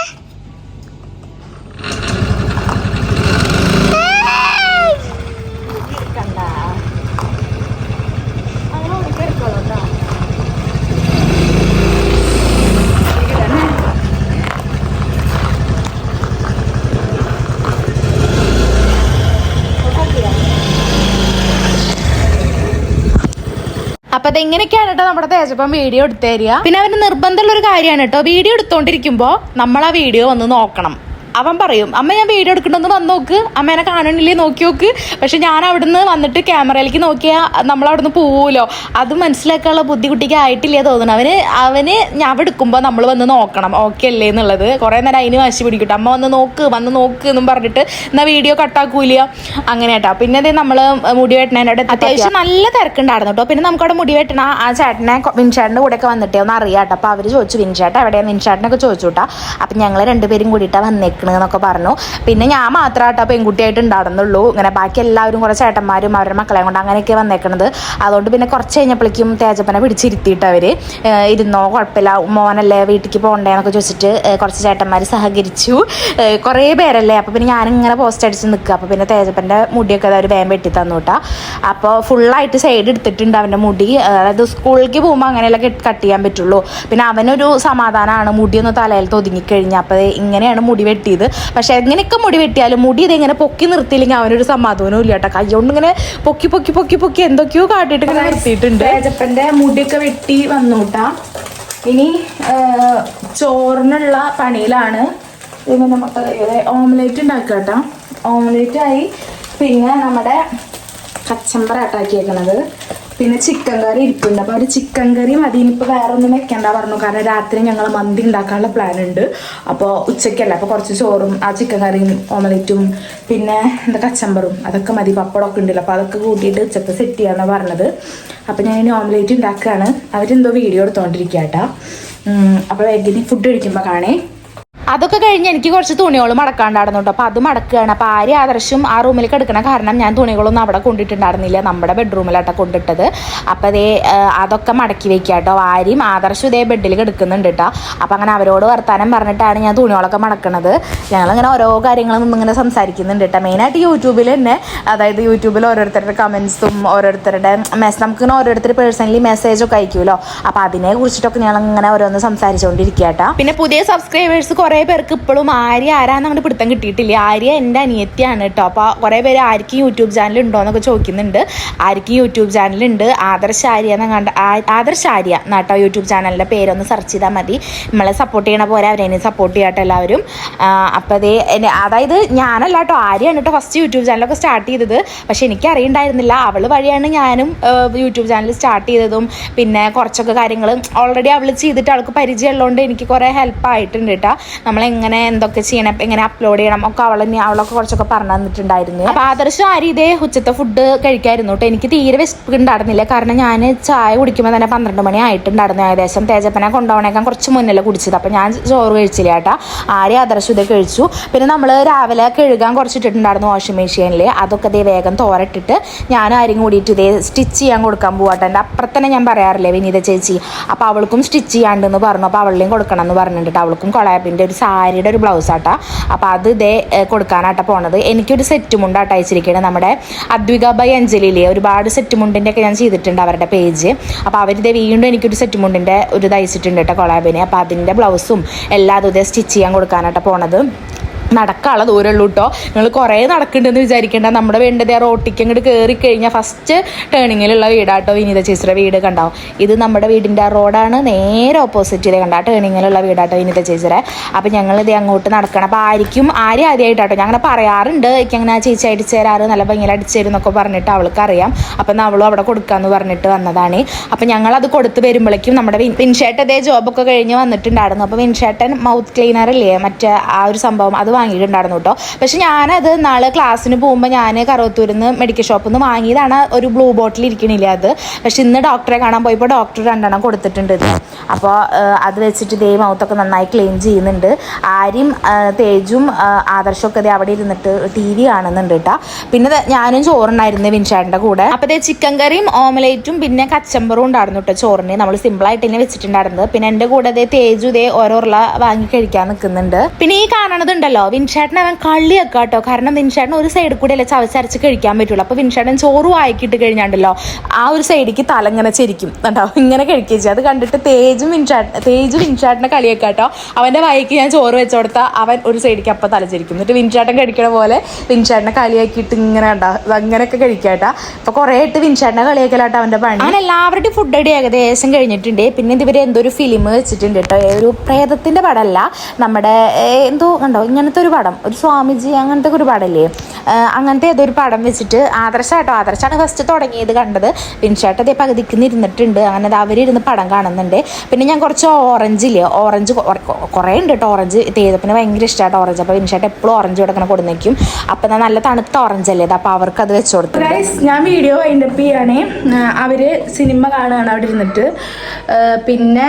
അപ്പൊ അതെങ്ങനെയൊക്കെയാണ് കേട്ടോ നമ്മുടെ തേജപ്പം വീഡിയോ എടുത്തു തരിക പിന്നെ അവന് നിർബന്ധമുള്ള ഒരു കാര്യമാണ് കേട്ടോ. വീഡിയോ എടുത്തോണ്ടിരിക്കുമ്പോ നമ്മൾ ആ വീഡിയോ ഒന്ന് നോക്കണം. അവൻ പറയും അമ്മ ഞാൻ വീഡിയോ എടുക്കണമെന്ന് വന്ന് നോക്ക്. അമ്മേനെ കാണണില്ലേ നോക്കി നോക്ക്. പക്ഷെ ഞാൻ അവിടുന്ന് വന്നിട്ട് ക്യാമറയിലേക്ക് നോക്കിയാൽ നമ്മൾ അവിടുന്ന് പോവുമല്ലോ അത് മനസ്സിലാക്കാനുള്ള ബുദ്ധി കുട്ടിക്ക് ആയിട്ടില്ല തോന്നുന്നു. അവന് അവന് ഞാൻ എടുക്കുമ്പോൾ നമ്മൾ വന്ന് നോക്കണം. ഓക്കെ അല്ലേ എന്നുള്ളത്. കുറേ നേരം അതിന് വാശി പിടിക്കട്ടെ. അമ്മ വന്ന് നോക്ക് വന്ന് നോക്ക് എന്നും പറഞ്ഞിട്ട് എന്നാൽ വീഡിയോ കട്ടാക്കൂല അങ്ങനെ കേട്ടോ പിന്നെ അതേ നമ്മൾ മുടി വെട്ടണേന്റെ അത്യാവശ്യം നല്ല തിരക്കുണ്ടായിരുന്നു കേട്ടോ പിന്നെ നമുക്കവിടെ മുടി വെട്ടണ ആ ചേട്ടനെ വിൻചേട്ടന്റെ കൂടെയൊക്കെ വന്നിട്ടേ ഒന്ന് അറിയാം കേട്ടോ അപ്പോൾ അവർ ചോദിച്ചു വിൻചേട്ടൻ എവിടെയാണ് വിൻചേട്ടനൊക്കെ ചോദിച്ചു കേട്ടോ അപ്പം ഞങ്ങൾ രണ്ടുപേരും കൂടിയിട്ടാണ് വന്നേക്കണെന്നൊക്കെ പറഞ്ഞു. പിന്നെ ഞാൻ മാത്രമായിട്ട് പെൺകുട്ടിയായിട്ട് ഉണ്ടാടുന്നുള്ളൂ ഇങ്ങനെ ബാക്കി എല്ലാവരും കുറേ ചേട്ടന്മാരും അവരുടെ മക്കളെ കൊണ്ട് അങ്ങനെയൊക്കെ വന്നേക്കണത്. അതുകൊണ്ട് പിന്നെ കുറച്ച് കഴിഞ്ഞപ്പോഴേക്കും തേജപ്പനെ പിടിച്ചിരുത്തിയിട്ട് അവർ ഇരുന്നോ കുഴപ്പമില്ല മോനല്ലേ വീട്ടിലേക്ക് പോകണ്ടേന്നൊക്കെ ചോദിച്ചിട്ട് കുറച്ച് ചേട്ടന്മാർ സഹകരിച്ചു. കുറേ പേരല്ലേ? അപ്പോൾ പിന്നെ ഞാനിങ്ങനെ പോസ്റ്റ് അടിച്ച് നിൽക്കുക. അപ്പോൾ പിന്നെ തേജപ്പന്റെ മുടിയൊക്കെ അവർ വേം വെട്ടി തന്നു കേട്ടോ. അപ്പോൾ ഫുള്ളായിട്ട് സൈഡ് എടുത്തിട്ടുണ്ട് അവന്റെ മുടി. അതായത് സ്കൂളിലേക്ക് പോകുമ്പോൾ അങ്ങനെയല്ല കട്ട് ചെയ്യാൻ പറ്റുള്ളൂ. പിന്നെ അവനൊരു സമാധാനമാണ് മുടിയൊന്ന് തലയിൽ ഒതുങ്ങിക്കഴിഞ്ഞാൽ അപ്പോൾ ഇങ്ങനെയാണ് മുടി വെട്ടി വെട്ടിയത് പക്ഷെ എങ്ങനെയൊക്കെ മുടി വെട്ടിയാലും മുടി ഇതെങ്ങനെ പൊക്കി നിർത്തിയില്ലെങ്കിൽ അവനൊരു സമാധാനവും ഇല്ല കേട്ടോ. കൈകൊണ്ട് ഇങ്ങനെ പൊക്കി പൊക്കി പൊക്കി പൊക്കി എന്തൊക്കെയോ കാട്ടിട്ട് ഇങ്ങനെ നിർത്തിയിട്ടുണ്ട്. തേജപ്പന്റെ മുടിയൊക്കെ വെട്ടി വന്നൂട്ടാ ഇനി ചോറിനുള്ള പണിയിലാണ് ഇങ്ങനെ നമുക്ക് ഓംലേറ്റ് ഉണ്ടാക്കുക ഓംലേറ്റ് ആയി പിന്നെ നമ്മുടെ കച്ചമ്പറ ആട്ടാക്കിയേക്കണത് പിന്നെ ചിക്കൻ കറി ഇരിപ്പുണ്ട്. അപ്പോൾ ഒരു ചിക്കൻ കറി മതി. ഇനിയിപ്പോൾ വേറെ ഒന്നും വെക്കണ്ട പറഞ്ഞു. കാരണം രാത്രി ഞങ്ങൾ മന്തി ഉണ്ടാക്കാനുള്ള പ്ലാൻ ഉണ്ട്. അപ്പോൾ ഉച്ചയ്ക്കല്ല അപ്പോൾ കുറച്ച് ചോറും ആ ചിക്കൻ കറിയും ഓമലേറ്റും പിന്നെ എന്താ കച്ചമ്പറും അതൊക്കെ മതി. പപ്പടമൊക്കെ ഉണ്ടല്ലോ. അപ്പോൾ അതൊക്കെ കൂട്ടിയിട്ട് ഉച്ചയ്ക്ക് സെറ്റ് ചെയ്യാന്നാ പറഞ്ഞത്. അപ്പോൾ ഞാൻ ഇനി ഓംലേറ്റ് ഉണ്ടാക്കുകയാണ്. അവരെന്തോ വീഡിയോ എടുത്തോണ്ടിരിക്കുക കേട്ടോ അപ്പോൾ വൈകിട്ട് ഫുഡ് കഴിക്കുമ്പോൾ കാണേ. അതൊക്കെ കഴിഞ്ഞ് എനിക്ക് കുറച്ച് തുണികൾ മടക്കാണ്ടായിരുന്നു കേട്ടോ അപ്പോൾ അത് മടക്കുകയാണ് അപ്പോൾ ആര്യ ആദർശം ആ റൂമിലേക്ക് കിടക്കണ കാരണം ഞാൻ തുണികളൊന്നും അവിടെ കൊണ്ടിട്ടുണ്ടായിരുന്നില്ല. നമ്മുടെ ബെഡ്റൂമിലാട്ടോ കൊണ്ടിട്ടത്. അപ്പോൾ അതേ അതൊക്കെ മടക്കി വെക്കുക കേട്ടോ ആര്യം ആദർശം ഇതേ ബെഡിൽ കിടക്കുന്നുണ്ട് കേട്ടോ അപ്പോൾ അങ്ങനെ അവരോട് വർത്താനം പറഞ്ഞിട്ടാണ് ഞാൻ തുണികളൊക്കെ മടക്കണത്. ഞങ്ങളിങ്ങനെ ഓരോ കാര്യങ്ങളും ഇങ്ങനെ സംസാരിക്കുന്നുണ്ട് കേട്ടോ മെയിനായിട്ട് യൂട്യൂബിൽ തന്നെ അതായത് യൂട്യൂബിൽ ഓരോരുത്തരുടെ കമൻസും ഓരോരുത്തരുടെ മെസ്സേജ് നമുക്കിങ്ങനെ ഓരോരുത്തർ പേഴ്സണലി മെസ്സേജൊക്കെ അയക്കുമല്ലോ അപ്പോൾ അതിനെ കുറിച്ചിട്ടൊക്കെ ഞങ്ങൾ ഇങ്ങനെ ഓരോന്ന് സംസാരിച്ചുകൊണ്ടിരിക്കുക കേട്ടോ പിന്നെ പുതിയ സബ്സ്ക്രൈബേഴ്സ് കുറേ പേർക്ക് ഇപ്പോഴും ആര്യ ആരാന്ന് അങ്ങോട്ട് പിടുത്തം കിട്ടിയിട്ടില്ല. ആര്യ എന്റെ അനിയത്തിയാണ് കേട്ടോ അപ്പോൾ കുറേ പേര് ആർക്കും യൂട്യൂബ് ചാനൽ ഉണ്ടോ എന്നൊക്കെ ചോദിക്കുന്നുണ്ട്. ആർക്കും യൂട്യൂബ് ചാനലുണ്ട് ആദർശ് ആര്യ എന്ന് കണ്ട ആദർശ് ആര്യ എന്നാട്ടോ യൂട്യൂബ് ചാനലിന്റെ പേരൊന്ന് സെർച്ച് ചെയ്താൽ മതി. നമ്മളെ സപ്പോർട്ട് ചെയ്യണ പോലെ അവരെയും സപ്പോർട്ട് ചെയ്യാട്ടോ എല്ലാവരും. അപ്പോൾ അതേ അതായത് ഞാനല്ല കേട്ടോ ആര്യാണ് കേട്ടോ ഫസ്റ്റ് യൂട്യൂബ് ചാനലൊക്കെ സ്റ്റാർട്ട് ചെയ്തത്. പക്ഷേ എനിക്ക് അറിയണ്ടായിരുന്നില്ല അവൾ വഴിയാണ് ഞാനും യൂട്യൂബ് ചാനൽ സ്റ്റാർട്ട് ചെയ്തതും. പിന്നെ കുറച്ചൊക്കെ കാര്യങ്ങൾ ഓൾറെഡി അവൾ ചെയ്തിട്ട് അവൾക്ക് പരിചയമുള്ളതുകൊണ്ട് എനിക്ക് കുറേ ഹെൽപ്പ് ആയിട്ടുണ്ട് കേട്ടോ നമ്മളെങ്ങനെ എന്തൊക്കെ ചെയ്യണം എങ്ങനെ അപ്ലോഡ് ചെയ്യണം ഒക്കെ അവൾ അവളൊക്കെ കുറച്ചൊക്കെ പറഞ്ഞു തന്നിട്ടുണ്ടായിരുന്നു. അപ്പോൾ ആദർശം ആര് ഇതേ ഉച്ചത്തെ ഫുഡ് കഴിക്കായിരുന്നു കേട്ടോ എനിക്ക് തീരെ വിശപ്പുണ്ടായിരുന്നില്ല കാരണം ഞാൻ ചായ കുടിക്കുമ്പോൾ തന്നെ പന്ത്രണ്ട് മണി ആയിട്ടുണ്ടായിരുന്നു ഏകദേശം. തേജപ്പനെ കൊണ്ടുപോകണേക്കാൻ കുറച്ച് മുന്നല്ലേ കുടിച്ചത്. അപ്പോൾ ഞാൻ ചോറ് കഴിച്ചില്ല കേട്ടോ ആരെയും ആദർശം ഇത് കഴിച്ചു. പിന്നെ നമ്മൾ രാവിലെ കഴുകാൻ കുറച്ചിട്ടുണ്ടായിരുന്നു വാഷിംഗ് മെഷീനിൽ അതൊക്കെ ഇതേ വേഗം തോരട്ടിട്ട് ഞാൻ ആരും കൂടിയിട്ട് ഇതേ സ്റ്റിച്ച് ചെയ്യാൻ കൊടുക്കാൻ പോവാട്ടെ എന്റെ അപ്പുറത്തന്നെ ഞാൻ പറയാറില്ലേ വിനീത ചേച്ചി. അപ്പോൾ അവൾക്കും സ്റ്റിച്ച് ചെയ്യാണ്ടെന്ന് പറഞ്ഞു. അപ്പോൾ അവളുടെയും കൊടുക്കണം എന്ന് പറഞ്ഞിട്ട് അവൾക്കും കൊളാബിന്റെ സാരിയുടെ ഒരു ബ്ലൗസ് ആട്ടാ അപ്പോൾ അത് ഇതേ കൊടുക്കാനാട്ടാ പോണത്. എനിക്കൊരു സെറ്റ് മുണ്ടാട്ട അയച്ചിരിക്കുകയാണ് നമ്മുടെ അദ്വിക ബൈ അഞ്ജലിയിലെ ഒരുപാട് സെറ്റ് മുണ്ടിന്റെ ഒക്കെ ഞാൻ ചെയ്തിട്ടുണ്ട് അവരുടെ പേജ് അപ്പോൾ അവരിതേ വീണ്ടും എനിക്കൊരു സെറ്റ് മുണ്ടിന്റെ ഒരു തയ്ച്ചിട്ടുണ്ട് കേട്ടോ കൊളാബിന് അപ്പോൾ അതിന്റെ ബ്ലൗസും എല്ലാം ഇതേ സ്റ്റിച്ച് ചെയ്യാൻ കൊടുക്കാനാട്ടാ പോണത്. നടക്കാനുള്ള ദൂരമുള്ളൂ കേട്ടോ നിങ്ങൾ കുറേ നടക്കുന്നുണ്ടെന്ന് വിചാരിക്കേണ്ട. നമ്മുടെ ആ റോട്ടിക്ക് അങ്ങോട്ട് കയറി കഴിഞ്ഞാൽ ഫസ്റ്റ് ടേണിങ്ങിലുള്ള വീടാട്ടോ വിനീത ചേച്ചിയുടെ വീട് കണ്ടോ. ഇത് നമ്മുടെ വീടിന്റെ ആ റോഡാണ് നേരെ ഓപ്പോസിറ്റ് ചെയ്തേ കണ്ട. ടേണിങ്ങിലുള്ള വീടാട്ടോ വിനീത ചേച്ചിയുടെ. അപ്പോൾ ഞങ്ങൾ ഇത് അങ്ങോട്ട് നടക്കണം. അപ്പോൾ ആയിരിക്കും ആരും ആദ്യമായിട്ടാട്ടോ ഞങ്ങൾ പറയാറുണ്ട്. എനിക്ക് അങ്ങനെ ആ ചേച്ചി അടിച്ചു തരാറ് നല്ല ഭംഗിയിൽ അടിച്ചു തരും എന്നൊക്കെ പറഞ്ഞിട്ട് അവൾക്ക് അറിയാം അപ്പം അവളും അവിടെ കൊടുക്കാമെന്ന് പറഞ്ഞിട്ട് വന്നതാണ്. അപ്പം ഞങ്ങളത് കൊടുത്ത് വരുമ്പോഴേക്കും നമ്മുടെ വിൻഷേട്ടതേ ജോബൊക്കെ കഴിഞ്ഞ് വന്നിട്ടുണ്ടായിരുന്നു. അപ്പോൾ വിൻഷേട്ടൻ മൗത്ത് ക്ലീനർ അല്ലേ? മറ്റേ ആ ഒരു സംഭവം. അത് വാങ്ങിയിട്ടുണ്ടായിരുന്നു കേട്ടോ. പക്ഷെ ഞാനത് നാളെ ക്ലാസ്സിന് പോകുമ്പോൾ ഞാൻ കറുവത്തൂരിൽ നിന്ന് മെഡിക്കൽ ഷോപ്പിൽ നിന്ന് വാങ്ങിയതാണ്. ഒരു ബ്ലൂ ബോട്ടിൽ ഇരിക്കണില്ല അത്. പക്ഷെ ഇന്ന് ഡോക്ടറെ കാണാൻ പോയപ്പോൾ ഡോക്ടർ രണ്ടെണ്ണം കൊടുത്തിട്ടുണ്ട് ഇത്. അപ്പോൾ അത് വെച്ചിട്ട് ഇതേ മൗത്തൊക്കെ നന്നായി ക്ലീൻ ചെയ്യുന്നുണ്ട്. ആരും തേജും ആദർശമൊക്കെ ദേ അവിടെ ഇരുന്നിട്ട് ടി വി കാണുന്നുണ്ട് കേട്ടോ. പിന്നെ ഞാനും ചോറുണ്ടായിരുന്നു വിൻഷാടിന്റെ കൂടെ. അപ്പോൾ ദേ ചിക്കൻ കറിയും ഓമലേറ്റും പിന്നെ കച്ചമ്പറും ഉണ്ടായിരുന്നു കേട്ടോ ചോറിന്. നമ്മൾ സിമ്പിളായിട്ട് തന്നെ വെച്ചിട്ടുണ്ടായിരുന്നത്. പിന്നെ എന്റെ കൂടെ ദേ തേജു ഇതേ ഓരോ ഉരുള വാങ്ങി കഴിക്കാൻ നിൽക്കുന്നുണ്ട് പിന്നെ ഈ കാണണത് വിൻഷാട്ടിനെ അവൻ കള്ളിയൊക്കെ കേട്ടോ. കാരണം വിൻഷേട്ടൻ ഒരു സൈഡിൽ കൂടെ അല്ലേ ചവച്ചരച്ച് കഴിക്കാൻ പറ്റുള്ളൂ. അപ്പോൾ വിൻഷാട്ടൻ ചോറ് വായിക്കിട്ട് കഴിഞ്ഞാണ്ടല്ലോ ആ ഒരു സൈഡിക്ക് തല ഇങ്ങനെ ചെരിക്കും. കേട്ടോ ഇങ്ങനെ കഴിക്കുക ചെയ്യും. അത് കണ്ടിട്ട് തേജും വിൻഷാട്ട് തേജ് വിൻഷാട്ടിനെ കളിയൊക്കെ കേട്ടോ. അവന്റെ വായിക്ക് ഞാൻ ചോറ് വെച്ച് കൊടുത്താൽ അവൻ ഒരു സൈഡിലേക്ക് അപ്പം തല ചെരിക്കും. എന്നിട്ട് വിൻഷാട്ടൻ കഴിക്കണ പോലെ വിൻഷാട്ടിനെ കളിയാക്കിയിട്ട് ഇങ്ങനെ ഉണ്ടാവും അങ്ങനെയൊക്കെ കഴിക്കാട്ടാ അപ്പോൾ കുറേ ആയിട്ട് വിൻഷാട്ടിനെ കളിയാക്കലാട്ടോ അവന്റെ പണി. അങ്ങനെ എല്ലാവരുടെയും ഫുഡ് അടി ഏകദേശം കഴിഞ്ഞിട്ടുണ്ട്. പിന്നെ ഇതുവരെ എന്തോ ഒരു ഫിലിം വെച്ചിട്ടുണ്ട് കേട്ടോ. ഒരു പ്രേതത്തിന്റെ പടമല്ല. നമ്മുടെ എന്തോ ഉണ്ടോ ഇങ്ങനത്തെ ഒരു പടം. ഒരു സ്വാമിജി അങ്ങനത്തെ ഒരു പടമല്ലേ അങ്ങനത്തെ ഏതൊരു പടം വെച്ചിട്ട് ആദർശാട്ടോ. ആദർശാണ് ഫസ്റ്റ് തുടങ്ങിയത് കണ്ടത്. വിൻഷാട്ട് അതേ പകുതിക്ക് ഇരുന്നിട്ടുണ്ട് അങ്ങനെ അത് അവരിരുന്ന് പടം കാണുന്നുണ്ട്. പിന്നെ ഞാൻ കുറച്ച് ഓറഞ്ച് ഇല്ലേ ഓറഞ്ച് കുറേ ഉണ്ട് കേട്ടോ ഓറഞ്ച്. തേതപ്പിന് ഭയങ്കര ഇഷ്ടമായിട്ട് ഓറഞ്ച്. അപ്പോൾ വിൻഷാട്ട് എപ്പോഴും ഓറഞ്ച് കൊടുക്കണം കൊടുന്നേക്കും. അപ്പം എന്നാൽ നല്ല തണുത്ത ഓറഞ്ച് അല്ലേ അത് അപ്പോൾ അവർക്ക് അത് വെച്ച് കൊടുത്തു ഞാൻ വീഡിയോ വൈൻഡപ്പ് ചെയ്യുകയാണേ അവർ സിനിമ കാണുകയാണ് അവിടെ ഇരുന്നിട്ട്. പിന്നെ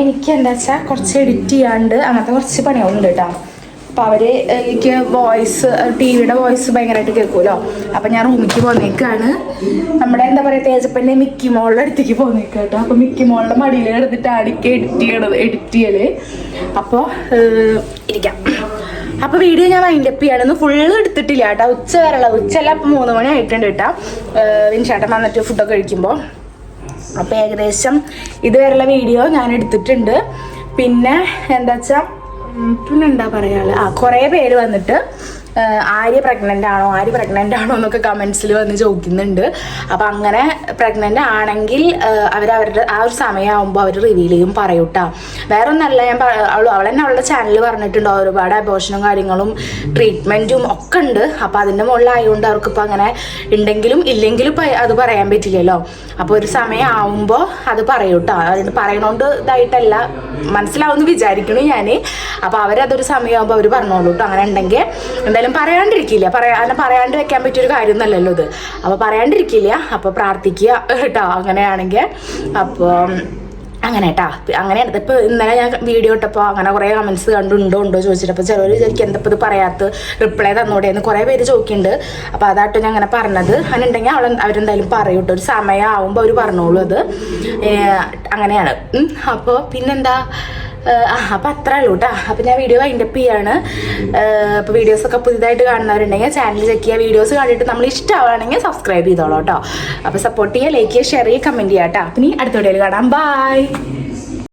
എനിക്ക് എന്താ വെച്ചാൽ കുറച്ച് എഡിറ്റ് ചെയ്യാണ്ട് അങ്ങനത്തെ കുറച്ച് പണികളുണ്ട് കേട്ടോ. അപ്പോൾ അവർ എനിക്ക് വോയിസ് ടി വിയുടെ വോയിസ് ഭയങ്കരമായിട്ട് കേൾക്കുമല്ലോ അപ്പം ഞാൻ റൂമിലേക്ക് പോന്നേക്കാണ്. നമ്മുടെ എന്താ പറയുക തേജപ്പന്റെ മിക്കി മോളുടെ അടുത്തേക്ക് പോന്നേക്കാം കേട്ടോ അപ്പോൾ മിക്കി മോളുടെ മടിയിൽ എടുത്തിട്ട് അടിക്ക് എഡിറ്റ് ചെയ്യണത് എഡിറ്റ് ചെയ്യൽ. അപ്പോൾ ഇരിക്കാം. അപ്പോൾ വീഡിയോ ഞാൻ വൈൻഡപ്പ് ചെയ്യണമെന്ന് ഫുള്ള് എടുത്തിട്ടില്ല കേട്ടോ. ഉച്ച വരെയുള്ള ഉച്ചല്ല അപ്പം മൂന്ന് മണി ആയിട്ടുണ്ട് കേട്ടോ. വിൻഷാട്ടൻ വന്നിട്ട് ഫുഡൊക്കെ കഴിക്കുമ്പോൾ അപ്പോൾ ഏകദേശം ഇതുവരെയുള്ള വീഡിയോ ഞാൻ എടുത്തിട്ടുണ്ട്. പിന്നെ എന്താ വെച്ചാൽ പിന്നെ എന്താ പറയാ ആ കുറേ പേര് വന്നിട്ട് ആര്യ പ്രഗ്നന്റ് ആണോ ആര്യ പ്രഗ്നന്റ് ആണോ എന്നൊക്കെ കമൻസിൽ വന്ന് ചോദിക്കുന്നുണ്ട്. അപ്പം അങ്ങനെ പ്രഗ്നന്റ് ആണെങ്കിൽ അവർ അവരുടെ ആ ഒരു സമയമാകുമ്പോൾ അവർ റിവീൽ ചെയ്യും പറയൂട്ടാ വേറെ ഒന്നല്ല ഞാൻ അവൾ അവൾ തന്നെ അവളുടെ ചാനൽ പറഞ്ഞിട്ടുണ്ട് ഒരുപാട് അബോഷനും കാര്യങ്ങളും ട്രീറ്റ്മെന്റും ഒക്കെ ഉണ്ട്. അപ്പം അതിന്റെ മുകളിലായതുകൊണ്ട് അവർക്കിപ്പോൾ അങ്ങനെ ഉണ്ടെങ്കിലും ഇല്ലെങ്കിലും അത് പറയാൻ പറ്റില്ലല്ലോ. അപ്പോൾ ഒരു സമയം ആവുമ്പോൾ അത് പറയൂട്ടോ അവർ പറയണോണ്ട് ഇതായിട്ടല്ല മനസ്സിലാവുമെന്ന് വിചാരിക്കണു ഞാൻ അപ്പോൾ അവരതൊരു സമയമാകുമ്പോൾ അവർ പറഞ്ഞോളൂ കേട്ടോ അങ്ങനെ ഉണ്ടെങ്കിൽ എന്തായാലും പറയാണ്ടിരിക്കില്ല. പറയാ അങ്ങനെ പറയാണ്ട് വെക്കാൻ പറ്റിയൊരു കാര്യമൊന്നുമല്ലല്ലോ ഇത്. അപ്പോൾ പറയാണ്ടിരിക്കില്ല. അപ്പോൾ പ്രാർത്ഥിക്കുക കേട്ടോ അങ്ങനെയാണെങ്കിൽ. അപ്പോൾ അങ്ങനെ കേട്ടാ. അങ്ങനെയാണ്. ഇപ്പോൾ ഇന്നലെ ഞാൻ വീഡിയോ ഇട്ടപ്പോൾ അങ്ങനെ കുറേ കമൻസ് കണ്ടുണ്ടോ ഉണ്ടോ ഉണ്ടോ ചോദിച്ചിട്ടപ്പോൾ ചിലർ വിചാരിക്കും എന്താ ഇത് പറയാത്ത റിപ്ലൈ തന്നോടെ എന്ന് കുറേ പേര് ചോദിക്കുന്നുണ്ട്. അപ്പോൾ അതാട്ടോ ഞാൻ അങ്ങനെ പറഞ്ഞത്. അങ്ങനെ ഉണ്ടെങ്കിൽ അവൾ അവരെന്തായാലും പറയും കേട്ടോ. ഒരു സമയം ആവുമ്പോൾ അവർ പറഞ്ഞോളൂ അത്. അങ്ങനെയാണ്. അപ്പോൾ പിന്നെന്താ? അപ്പം അത്രേ ഉള്ളൂ കേട്ടോ അപ്പം ഞാൻ വീഡിയോ വൈൻഡപ്പ് ചെയ്യാണ്. അപ്പോൾ വീഡിയോസൊക്കെ പുതിയതായിട്ട് കാണുന്നവരുണ്ടെങ്കിൽ ചാനൽ ചെക്ക് ചെയ്യുക. വീഡിയോസ് കണ്ടിട്ട് നമ്മൾ ഇഷ്ടമാവുകയാണെങ്കിൽ സബ്സ്ക്രൈബ് ചെയ്തോളൂ കേട്ടോ അപ്പോൾ സപ്പോർട്ട് ചെയ്യുക ലൈക്ക് ചെയ്യുക ഷെയർ ചെയ്യുക കമന്റ് ചെയ്യുക കേട്ടോ അപ്പം ഇനി അടുത്ത വീഡിയോയിൽ കാണാം. ബൈ